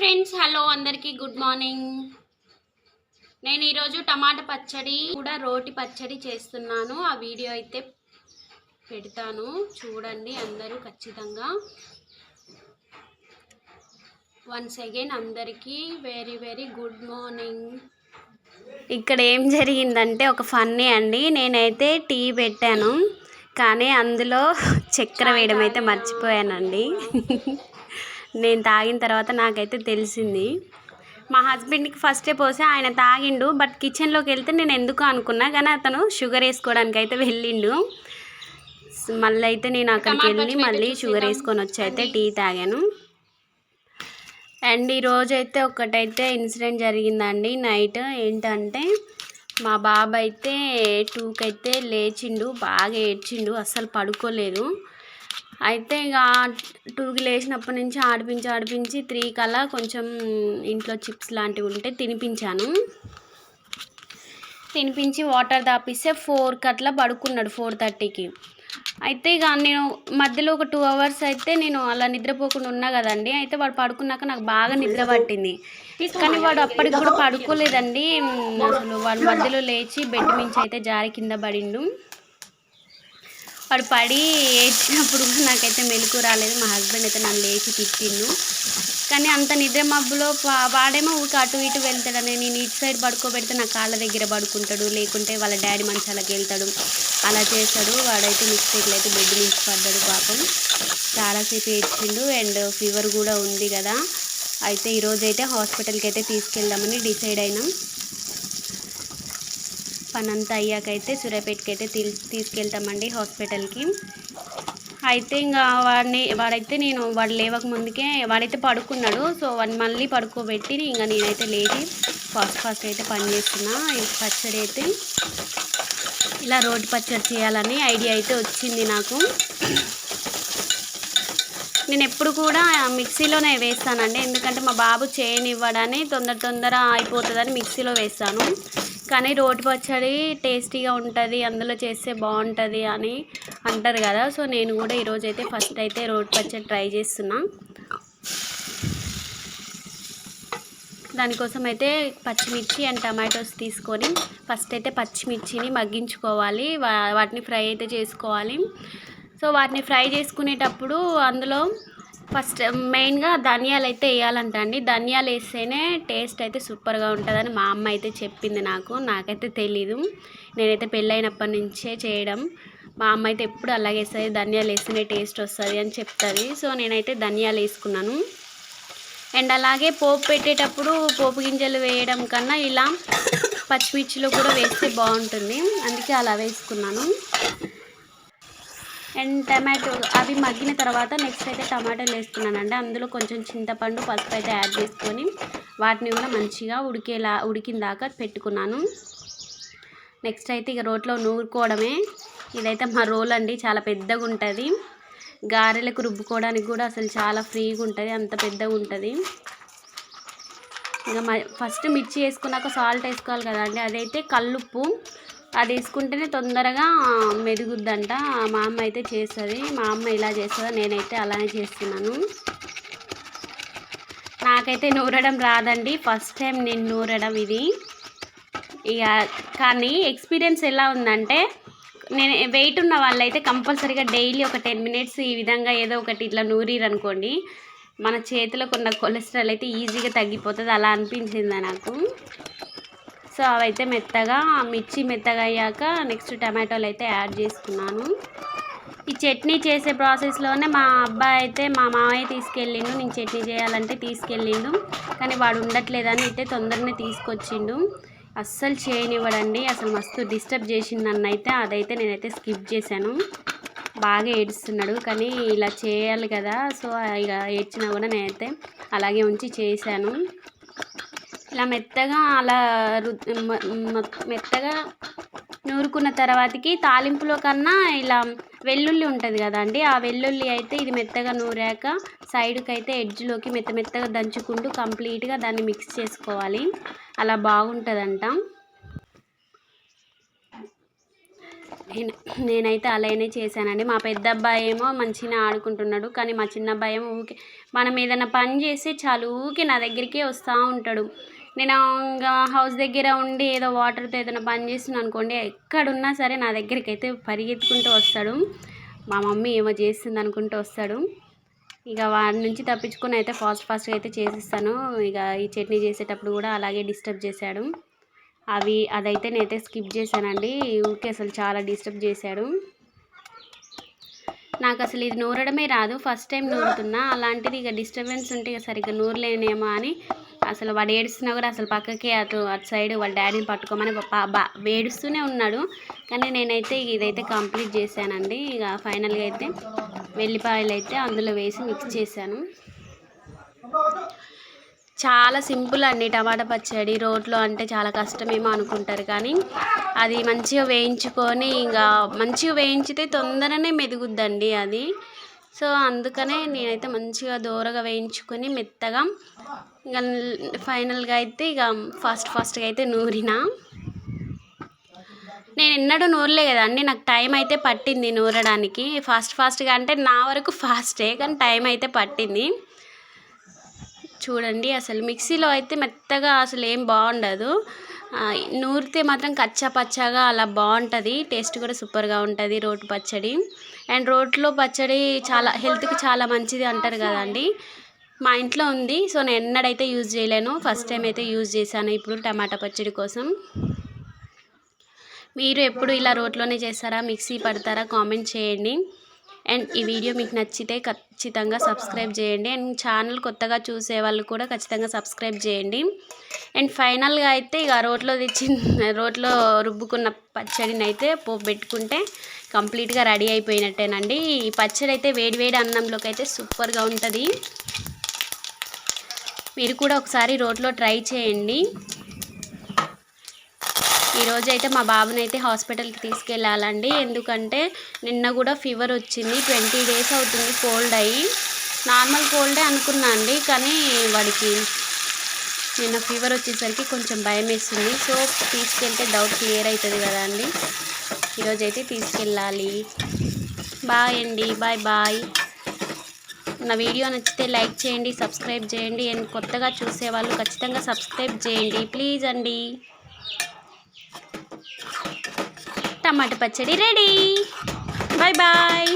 Friends hello అందరికీ good morning. నేను ఈరోజు టమాటా పచ్చడి కూడా రోటి పచ్చడి చేస్తున్నాను. ఆ వీడియో అయితే పెడతాను. చూడండి అందరూ ఖచ్చితంగా. వన్స్ అగైన్ అందరికీ వెరీ వెరీ గుడ్ మార్నింగ్ ఇక్కడ ఏం జరిగిందంటే ఒక ఫన్నీ అండి. నేనైతే టీ పెట్టాను కానీ అందులో చక్కెర వేయడం అయితే మర్చిపోయానండి. నేను తాగిన తర్వాత నాకైతే తెలిసింది. మా హస్బెండ్కి ఫస్టే పోసి ఆయన తాగిండు బట్ కిచెన్లోకి వెళ్తే నేను ఎందుకు అనుకున్నా కానీ అతను షుగర్ వేసుకోవడానికి అయితే వెళ్ళిండు. మళ్ళీ అయితే నేను అక్కడికి వెళ్ళి మళ్ళీ షుగర్ వేసుకొని వచ్చి అయితే టీ తాగాను. అండ్ ఈరోజు అయితే ఒకటైతే ఇన్సిడెంట్ జరిగిందండి. నైట్ ఏంటంటే మా బాబు అయితే టూకి అయితే లేచిండు బాగా ఏడ్చిండు అస్సలు పడుకోలేదు. అయితే ఇక టూకి లేచినప్పటి నుంచి ఆడిపించి ఆడిపించి త్రీ కల్లా కొంచెం ఇంట్లో చిప్స్ లాంటివి ఉంటే తినిపించాను. తినిపించి వాటర్ దాపిస్తే ఫోర్కి అట్లా పడుకున్నాడు ఫోర్ థర్టీకి. అయితే ఇక నేను మధ్యలో ఒక టూ అవర్స్ అయితే నేను అలా నిద్రపోకుండా ఉన్నా కదండి. అయితే వాడు పడుకున్నాక నాకు బాగా నిద్ర పట్టింది. కానీ వాడు అప్పటికి కూడా పడుకోలేదండి. అసలు వాడు మధ్యలో లేచి బెడ్ మించి అయితే జారి కింద పడిండు. వాడు పడి ఏడ్చినప్పుడు కూడా నాకైతే మెలకు రాలేదు. మా హస్బెండ్ అయితే నన్ను లేచి తిట్టిండు. కానీ అంత నిద్ర మబ్బులో వాడేమో ఊరికి అటు ఇటు వెళ్తాడని నేను ఇటు సైడ్ పడుకోబెడితే నా కాళ్ళ దగ్గర పడుకుంటాడు. లేకుంటే వాళ్ళ డాడీ మంచాలకు వెళ్తాడు. అలా చేస్తాడు. వాడైతే మిస్టేక్లు అయితే బెడ్ నుంచి పడ్డాడు పాపం. చాలాసేపు ఏడ్చిండు. అండ్ ఫీవర్ కూడా ఉంది కదా. అయితే ఈరోజైతే హాస్పిటల్కి అయితే తీసుకెళ్దామని డిసైడ్ అయినాం. పనంతా అయ్యాకైతే సూర్యాపేటకి అయితే తీ తీసుకెళ్తామండి హాస్పిటల్కి. అయితే ఇంకా వాడిని వాడైతే నేను వాడు లేవక ముందుకే వాడైతే పడుకున్నాడు. సో వాడిని మళ్ళీ పడుకోబెట్టి ఇంకా నేనైతే లేచి ఫాస్ట్ ఫాస్ట్ అయితే పని చేస్తున్నా. పచ్చడి అయితే ఇలా రోడ్డు పచ్చడి చేయాలని ఐడియా అయితే వచ్చింది నాకు. నేను ఎప్పుడు కూడా మిక్సీలోనే వేస్తానండి. ఎందుకంటే మా బాబు చేయనివ్వడని తొందర తొందర అయిపోతుందని మిక్సీలో వేస్తాను. కానీ రోటి పచ్చడి టేస్టీగా ఉంటుంది అందులో చేస్తే బాగుంటుంది అని అంటారు కదా. సో నేను కూడా ఈరోజు అయితే ఫస్ట్ అయితే రోటి పచ్చడి ట్రై చేస్తున్నా. దానికోసం అయితే పచ్చిమిర్చి అండ్ టమాటోస్ తీసుకొని ఫస్ట్ అయితే పచ్చిమిర్చిని మగ్గించుకోవాలి. వా- వాటిని ఫ్రై అయితే చేసుకోవాలి. సో వాటిని ఫ్రై చేసుకునేటప్పుడు అందులో ఫస్ట్ మెయిన్గా ధనియాలు అయితే వేయాలంట అండి. ధనియాలు వేస్తేనే టేస్ట్ అయితే సూపర్గా ఉంటుందని మా అమ్మ అయితే చెప్పింది నాకు. నాకైతే తెలీదు. నేనైతే పెళ్ళైనప్పటి నుంచే చేయడం. మా అమ్మ అయితే ఎప్పుడు అలాగే వేస్తుంది. ధనియాలు వేస్తేనే టేస్ట్ వస్తుంది అని చెప్తుంది. సో నేనైతే ధనియాలు వేసుకున్నాను. అండ్ అలాగే పోపు పెట్టేటప్పుడు పోపు గింజలు వేయడం కన్నా ఇలా పచ్చిమిర్చిలో కూడా వేస్తే బాగుంటుంది. అందుకే అలా వేసుకున్నాను. అండ్ టమాటో అవి మగ్గిన తర్వాత నెక్స్ట్ అయితే టమాటాలు వేస్తున్నానండి. అందులో కొంచెం చింతపండు పసుపు అయితే యాడ్ చేసుకొని వాటిని కూడా మంచిగా ఉడికేలా ఉడికిన దాకా పెట్టుకున్నాను. నెక్స్ట్ అయితే ఇక రోట్లో నూరుకోవడమే. ఇదైతే మా రోల్ అండి చాలా పెద్దగా ఉంటుంది. గారెలకు రుబ్బుకోవడానికి కూడా అసలు చాలా ఫ్రీగా ఉంటుంది అంత పెద్దగా ఉంటుంది. ఇంకా ఫస్ట్ మిర్చి వేసుకున్నాక సాల్ట్ వేసుకోవాలి కదండి. అదైతే కల్లుప్పు అది వేసుకుంటేనే తొందరగా మెరుగుద్దంట మా అమ్మ అయితే చేస్తుంది. మా అమ్మ ఇలా చేస్తుంది నేనైతే అలానే చేస్తున్నాను. నాకైతే నూరడం రాదండి. ఫస్ట్ టైం నేను నూరడం ఇది. ఇక కానీ ఎక్స్పీరియన్స్ ఎలా ఉందంటే నేను వెయిట్ ఉన్న వాళ్ళైతే కంపల్సరీగా డైలీ ఒక టెన్ మినిట్స్ ఈ విధంగా ఏదో ఒకటి ఇట్లా నూరిరనుకోండి. మన చేతిలోకి ఉన్న కొలెస్ట్రాల్ అయితే ఈజీగా తగ్గిపోతుంది. అలా అనిపించింది నాకు? సో అవైతే మెత్తగా మిర్చి మెత్తగా అయ్యాక నెక్స్ట్ టమాటోలు అయితే యాడ్ చేసుకున్నాను. ఈ చట్నీ చేసే ప్రాసెస్లోనే మా అబ్బాయి అయితే మా మామయ్య తీసుకెళ్ళిండు. నేను చట్నీ చేయాలంటే తీసుకెళ్ళిండు. కానీ వాడు ఉండట్లేదని అయితే తొందరనే తీసుకొచ్చిండు. అస్సలు చేయనివ్వడండి. అసలు మస్తు డిస్టర్బ్ చేసింది నన్ను అయితే. అదైతే నేనైతే స్కిప్ చేశాను. బాగా ఏడుస్తున్నాడు. కానీ ఇలా చేయాలి కదా. సో ఇక ఏడ్చినా కూడా నేనైతే అలాగే ఉంచి చేశాను. ఇలా మెత్తగా అలా మ- మెత్తగా నూరుకున్న తర్వాతకి తాలింపులో కన్నా ఇలా వెల్లుల్లి ఉంటుంది కదండి ఆ వెల్లుల్లి అయితే ఇది మెత్తగా నూరాక సైడ్కి అయితే ఎడ్జ్లోకి మెత్త మెత్తగా దంచుకుంటూ కంప్లీట్గా దాన్ని మిక్స్ చేసుకోవాలి. అలా బాగుంటుందంట. నేనైతే అలానే చేశానండి. మా పెద్ద అబ్బాయి ఏమో మంచిగా ఆడుకుంటున్నాడు కానీ మా చిన్న అబ్బాయి ఏమో ఊకే మనం ఏదైనా పని చేస్తే చాలు ఊకే నా దగ్గరికే వస్తూ ఉంటాడు. నేను ఇంకా హౌస్ దగ్గర ఉండి ఏదో వాటర్తో ఏదైనా పని చేస్తున్నాను అనుకోండి ఎక్కడున్నా సరే నా దగ్గరికి అయితే పరిగెత్తుకుంటూ వస్తాడు. మా మమ్మీ ఏమో చేస్తుంది అనుకుంటూ వస్తాడు. ఇక వాడి నుంచి తప్పించుకుని అయితే ఫాస్ట్ ఫాస్ట్గా అయితే చేసిస్తాను. ఇక ఈ చట్నీ చేసేటప్పుడు కూడా అలాగే డిస్టర్బ్ చేశాడు. అవి అదైతే నేనైతే స్కిప్ చేశానండి. ఊరికే అసలు చాలా డిస్టర్బ్ చేశాడు. నాకు అసలు ఇది నూరడమే రాదు. ఫస్ట్ టైం నూరుతున్నా. అలాంటిది ఇక డిస్టర్బెన్స్ ఉంటే ఇక సరిగ్గా నూరలేనేమో అని అసలు వాడు ఏడుస్తున్నా కూడా అసలు పక్కకి అటు అటు సైడ్ వాళ్ళ డాడీని పట్టుకోమని వేడుస్తూనే బా ఏడుస్తూనే ఉన్నాడు. కానీ నేనైతే ఇదైతే కంప్లీట్ చేశానండి. ఇక ఫైనల్గా అయితే వెల్లిపాయలు అయితే అందులో వేసి మిక్స్ చేశాను. చాలా సింపుల్ అండి టమాటా పచ్చడి. రోట్లో అంటే చాలా కష్టమేమో అనుకుంటారు కానీ అది మంచిగా వేయించుకొని ఇంకా మంచిగా వేయించితే తొందరనే మెదుగుద్దండి అది. సో అందుకనే నేనైతే మంచిగా దూరగా వేయించుకొని మెత్తగా ఇంకా ఫైనల్గా అయితే ఇక ఫాస్ట్ ఫాస్ట్గా అయితే నూరిన. నేను ఎన్నడూ నూరలే కదండి నాకు టైం అయితే పట్టింది నూరడానికి. ఫాస్ట్ ఫాస్ట్గా అంటే నా వరకు ఫాస్టే కానీ టైం అయితే పట్టింది. చూడండి అసలు మిక్సీలో అయితే మెత్తగా అసలు ఏం బాగుండదు. నూరితే మాత్రం కచ్చా పచ్చాగా అలా బాగుంటుంది. టేస్ట్ కూడా సూపర్గా ఉంటుంది రోటి పచ్చడి. అండ్ రోట్లో పచ్చడి చాలా హెల్త్కి చాలా మంచిది అంటారు కదండి. మా ఇంట్లో ఉంది సో నేను ఎన్నడైతే యూజ్ చేయలేను ఫస్ట్ టైం అయితే యూజ్ చేశాను ఇప్పుడు టమాటా పచ్చడి కోసం. మీరు ఎప్పుడు ఇలా రోట్లోనే చేస్తారా మిక్సీ పడతారా కామెంట్ చేయండి. అండ్ ఈ వీడియో మీకు నచ్చితే ఖచ్చితంగా సబ్స్క్రైబ్ చేయండి. అండ్ ఛానల్ కొత్తగా చూసే వాళ్ళు కూడా ఖచ్చితంగా సబ్స్క్రైబ్ చేయండి. అండ్ ఫైనల్గా అయితే ఇక రోట్లో తెచ్చిన రోట్లో రుబ్బుకున్న పచ్చడిని అయితే పోపు పెట్టుకుంటే కంప్లీట్గా రెడీ అయిపోయినట్టేనండి. ఈ పచ్చడి అయితే వేడివేడి అన్నంలోకి అయితే సూపర్గా ఉంటుంది. మీరు కూడా ఒకసారి రోట్లో ట్రై చేయండి. ఈరోజు అయితే మా బాబుని అయితే హాస్పిటల్కి తీసుకెళ్ళాలండి. ఎందుకంటే నిన్న కూడా ఫీవర్ వచ్చింది. ట్వంటీ డేస్ అవుతుంది కోల్డ్ అయ్యి. నార్మల్ కోల్డే అనుకున్నా అండి. కానీ వాడికి నిన్న ఫీవర్ వచ్చేసరికి కొంచెం భయం వేస్తుంది. సో తీసుకెళ్తే డౌట్ క్లియర్ అవుతుంది కదా అండి. ఈరోజు అయితే తీసుకెళ్ళాలి. బాయ్ అండి. Bye bye. నా వీడియో నచ్చితే లైక్ చేయండి సబ్స్క్రైబ్ చేయండి. అండ్ కొత్తగా చూసేవాళ్ళు ఖచ్చితంగా సబ్స్క్రైబ్ చేయండి. ప్లీజ్ అండి. టమాటా పచ్చడి రెడీ. Bye bye